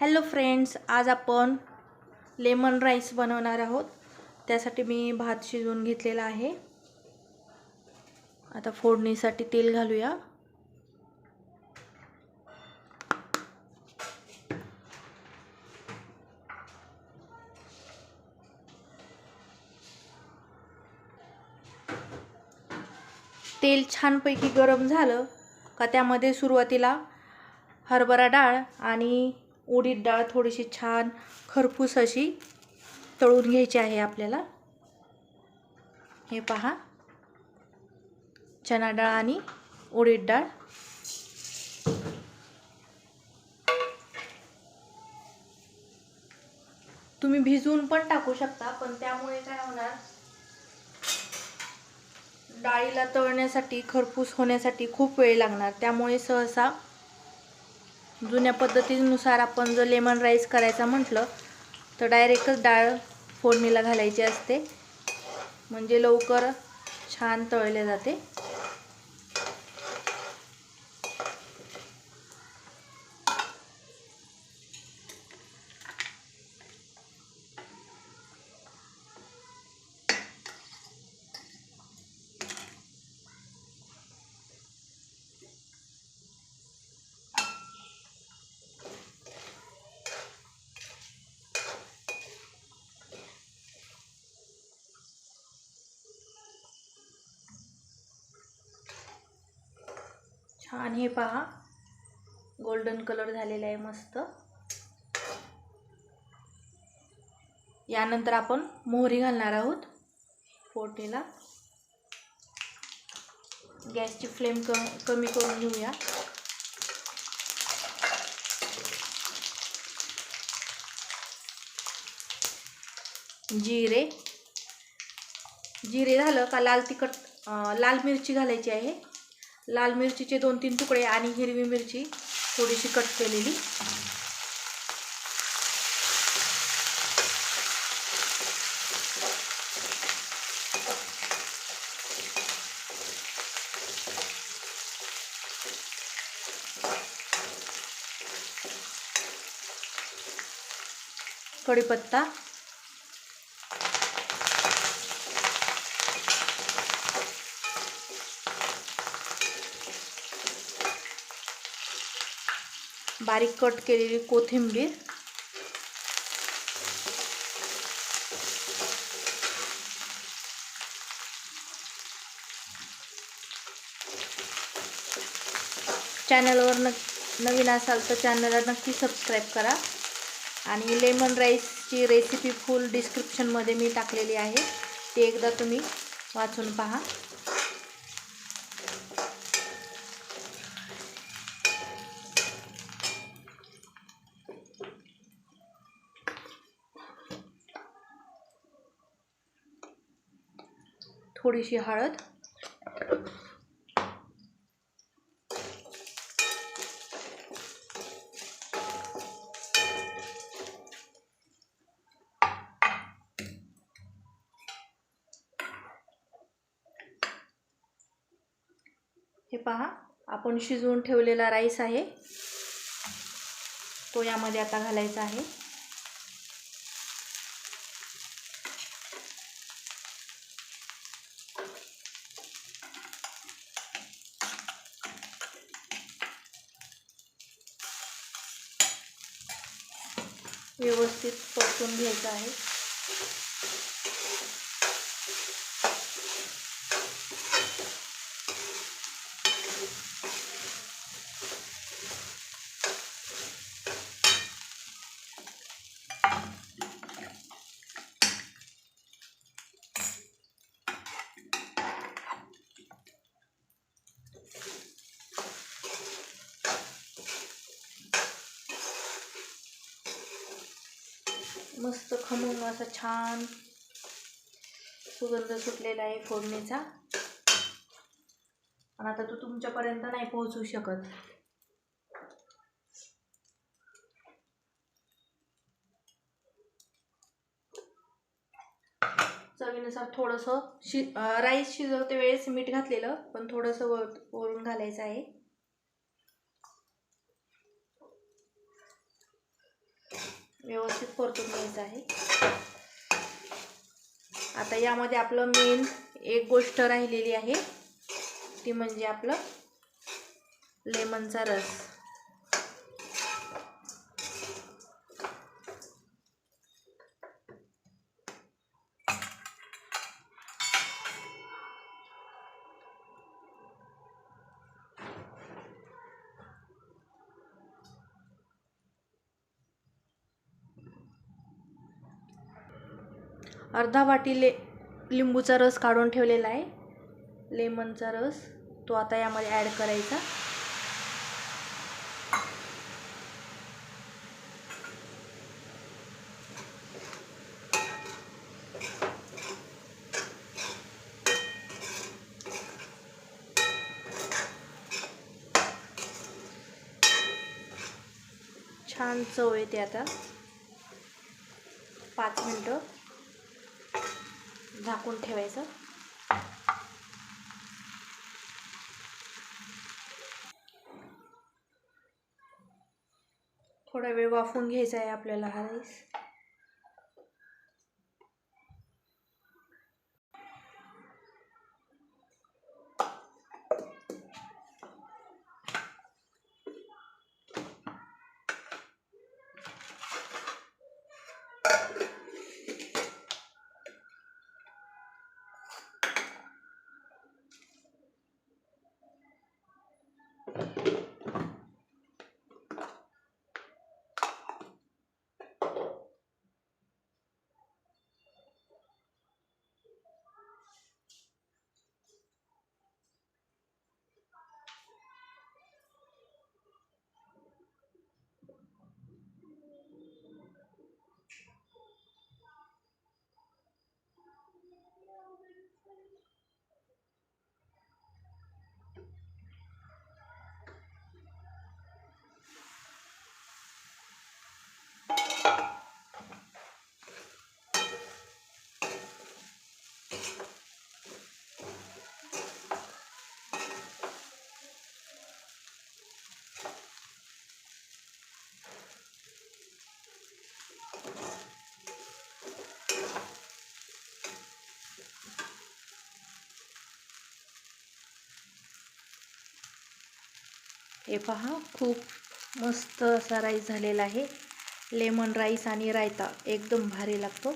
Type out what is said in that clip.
Hello friends आज आपण lemon rice बनवणार आहोत. त्यासाठी मी भात शिजवून घेतलेला आहे. आता फोडणीसाठी तेल घालूया. तेल छानपैकी गरम झालं का त्यामध्ये सुरुवातीला हरभरा डाळ आणि उडीद डाळ थोडीशी छान खरपूस अशी तळून घ्यायची आहे आपल्याला. हे पहा. चना डाळ आणि उडीद डाळ. तुम्ही भिजवून पण टाकू शकता पण त्यामुळे काय होणार? डाळीला तळण्यासाठी खरपूस होण्यासाठी खूप वेळ लागणार. त्यामुळे सहसा जुन्या पद्धतीनुसार आपण जर लेमन राईस करायचा म्हटलं तर डायरेक्टच डाळ फोडणीला घालायची असते. म्हणजे लवकर छान तळले जाते. आणि हे पहा गोल्डन कलर झालेला आहे मस्त. यानंतर आपण मोहरी घालणार आहोत फोटेला गॅसची फ्लेम क कमी करून घेऊया. जिरे. जिरे झालं का लाल तिखट लाल मिरची घालायची आहे. लाल मिरचीचे दोन तीन तुकडे आणि हिरवी मिरची थोडीशी कट केलेली. कढीपत्ता बारीक कट केलेली कोथिंबीर. चॅनलवर न नवीन असाल तर चॅनलला नक्की सबस्क्राईब करा. आणि लेमन राईसची रेसिपी फुल डिस्क्रिप्शनमध्ये मी टाकलेली आहे. ती एकदा तुम्ही वाचून पहा. थोडीशी हळद. हे पहा आपण शिजवून ठेवलेला राईस आहे. तो यामध्ये आता घालायचा आहे. व्यवस्थित परतून घ्यायचं आहे. मस्त खमंग असा छान सुगंध सुटलेला आहे फोडणीचा. आणि आता तो तुमच्यापर्यंत नाही पोहोचू शकत. चवीनुसार थोडंसं शि राईस शिजवते वेळेस मीठ घातलेलं पण थोडंसं वर वरून घालायचं आहे. व्यवस्थित परतून घ्यायचं आहे. आता यामध्ये आपलं मेन एक गोष्ट राहिलेली आहे. ती म्हणजे आपलं लेमनचा रस. अर्धा वाटी ले लिंबूचा रस काढून ठेवलेला आहे. लेमनचा रस तो आता यामध्ये ॲड करायचा. छान चव येते आता. पाच मिनटं. झाकून ठेवायचं. थोडा वेळ वाफवून घ्यायचा आहे आपल्याला हा राईस. हे पहा खूप मस्त असा राईस झालेला आहे. लेमन राईस आणि रायता एकदम भारी लागतो.